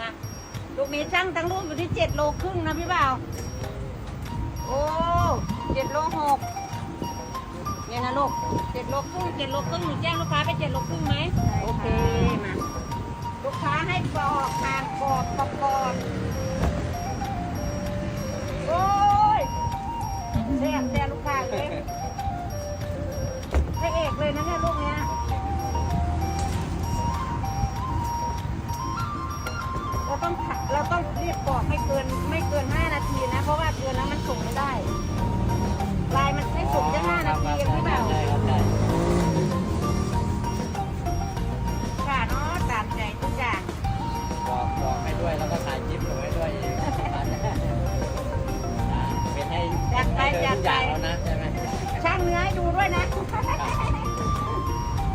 นะลูกนี้ช่างทั้งลูกอยู่ที่เจ็ดโลครึ่งนะพี่บ่าว โอ้เจ็ดโลหกเนี่ยนะลูกเจ็ดโลครึ่งเจ็ดโลครึ่งหนูแจ้งลูกค้าไปเจ็ดโลครึ่งไหมโอเคมาลูกค้าให้กรอกทานกรอบกรอบกรอบโอ้ยแซ่บแซ่บลูก เราต้องขะเราต้องรีบบอกไม่เกินไม่เกิน 5 นาทีนะ เพราะว่าเกินแล้วมันส่งไม่ได้ลายมันไม่ส่งแค่5นาทีเองพี่บ่าวได้ครับได้ค่ะเนาะตามใจทุกอย่างบอกบอกให้ด้วยแล้วก็ถ่ายคลิปหนูให้ด้วยอีกอ่าเป็นให้ให้เธอทุกอย่างแล้วนะใช่ไหมช่างเนื้อให้ดูด้วยนะ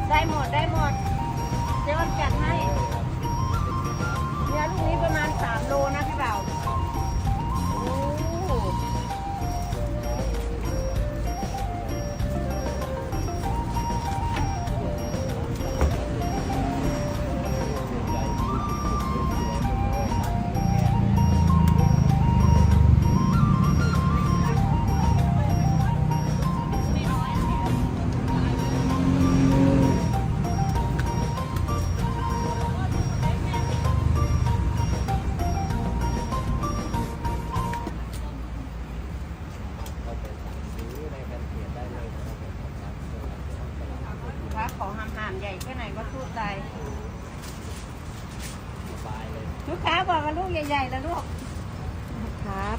ได้หมดได้หมดเดี๋ยวจัดให้ามๆใหญ่แค่ไหนก็พูดได้สบายเลย ลูกค้าบอกว่าลูกใหญ่ๆแล้วลูก ครับ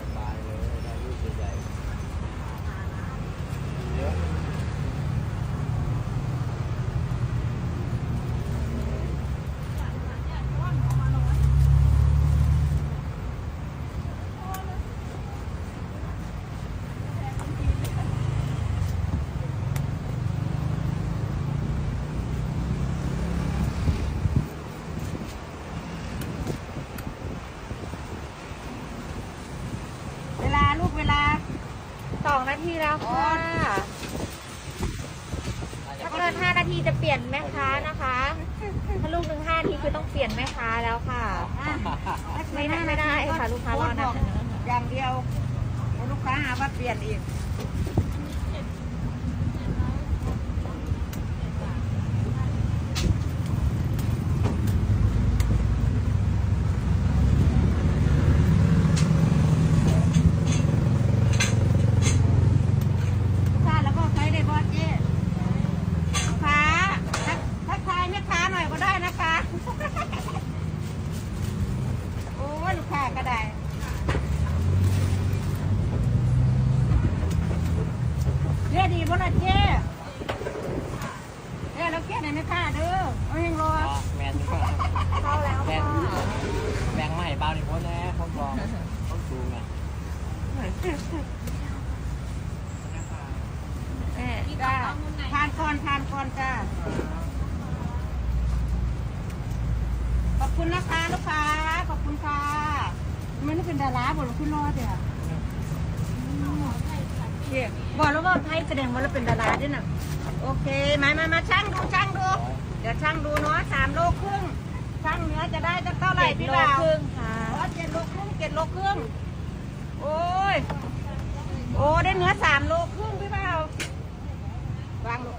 2 นาทีแล้วค่ะถ้าเกิน 5 นาทีจะเปลี่ยนแม่ค้านะคะ ถ้าลูกหนึ่ง5นาทีคือต้องเปลี่ยนแม่ค้าแล้วค่ะ ไม่ได้ไม่ได้ค่ะลูกค้ารอนะอย่างเดียวลูกค้าหาว่าเปลี่ยนอีก เรียดีบ่ล่ะเจ๊เอ้ยเราเกี้ยไหนไม่ค่าเด้อเอายังรออ๋อแมนดีกว่าเข้าแล้วแบ่งค่ะแบ่งมาให้เบาหนึ่งคนนะคนบอกคนสูงอะแม่จ้าทานก่อนทานก่อนจ้าขอบคุณนะคะลูกค้าขอบคุณค่ะไม่ได้เป็นดาราบอกเราขึ้นรอดเดี๋ยว เชี่ยบอกแล้วว่าไทยแสดงว่าเราเป็นดาราด้วยนะโอเคมามามาช่างดูช่างดู เดี๋ยวช่างดูเนาะสามโลครึ่งช่างเนื้อจะได้จะเท่าไหร่เจ็ดพี่โลบ่าวครึ่งค่ะอ๋อเจ็ดโลครึ่งเจ็ดโลครึ่งโอ้ยโอ้ได้เนื้อสามโลครึ่งพี่บ่าววางลง